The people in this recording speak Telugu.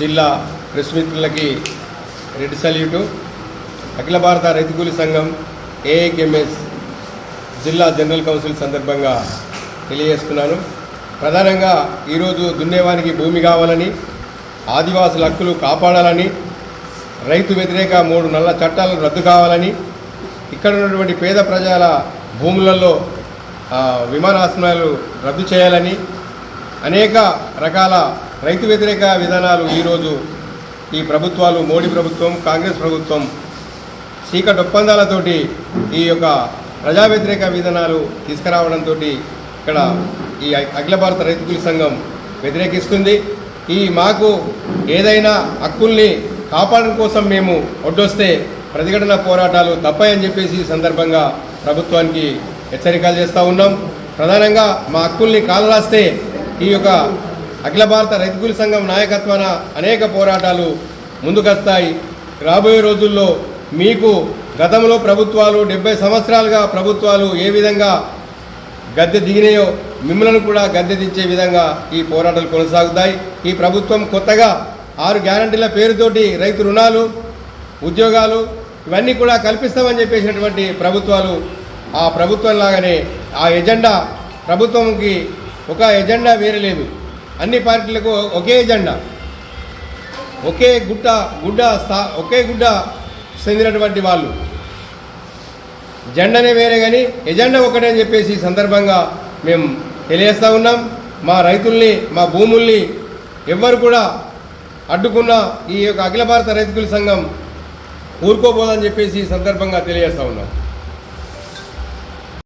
జిల్లా ప్రెస్ మిత్రులకి రెడ్ సల్యూటు అఖిల భారత రైతుకూలి సంఘం ఏఐకెంఎస్ జిల్లా జనరల్ కౌన్సిల్ సందర్భంగా తెలియజేస్తున్నాను. ప్రధానంగా ఈరోజు దున్నేవానికి భూమి కావాలని ఆదివాసుల హక్కులు కాపాడాలని రైతు వ్యతిరేక మూడు నల్ల చట్టాలను రద్దు కావాలని ఇక్కడ ఉన్నటువంటి పేద ప్రజల భూములలో విమానాశ్రయాలు రద్దు చేయాలని అనేక రకాల రైతు వ్యతిరేక విధానాలు ఈరోజు ఈ ప్రభుత్వాలు మోడీ ప్రభుత్వం కాంగ్రెస్ ప్రభుత్వం చీకటి ఒప్పందాలతోటి ఈ యొక్క ప్రజా వ్యతిరేక విధానాలు తీసుకురావడంతో ఇక్కడ ఈ అఖిల భారత రైతు కూలి సంఘం వ్యతిరేకిస్తుంది. ఈ మాకు ఏదైనా హక్కుల్ని కాపాడడం కోసం మేము ఒడ్డొస్తే ప్రతిఘటన పోరాటాలు తప్పాయని చెప్పేసి ఈ సందర్భంగా ప్రభుత్వానికి హెచ్చరికలు చేస్తూ ఉన్నాం. ప్రధానంగా మా హక్కుల్ని కాలరాస్తే ఈ యొక్క అఖిల భారత రైతు కూలి సంఘం నాయకత్వాన అనేక పోరాటాలు ముందుకొస్తాయి. రాబోయే రోజుల్లో మీకు గతంలో ప్రభుత్వాలు డెబ్బై సంవత్సరాలుగా ప్రభుత్వాలు ఏ విధంగా గద్దె దిగినాయో మిమ్మల్ని కూడా గద్దె దించే విధంగా ఈ పోరాటాలు కొనసాగుతాయి. ఈ ప్రభుత్వం కొత్తగా ఆరు గ్యారంటీల పేరుతోటి రైతు రుణాలు ఉద్యోగాలు ఇవన్నీ కూడా కల్పిస్తామని చెప్పేసినటువంటి ప్రభుత్వాలు ఆ ప్రభుత్వం లాగానే ఆ ఎజెండా ప్రభుత్వంకి ఒక ఎజెండా వేరే లేదు. అన్ని పార్టీలకు ఒకే ఎజెండా. ఒకే గుట్ట గుడ్డ స్థా ఒకే గుడ్డ చెందినటువంటి వాళ్ళు. జెండానే వేరే కానీ ఎజెండా ఒకటే అని చెప్పేసి సందర్భంగా మేము తెలియజేస్తూ ఉన్నాం. మా రైతుల్ని మా భూముల్ని ఎవ్వరు కూడా అడ్డుకున్న ఈ యొక్క అఖిల భారత రైతుకుల సంఘం ఊరుకోబోదని చెప్పేసి సందర్భంగా తెలియజేస్తూ ఉన్నాం.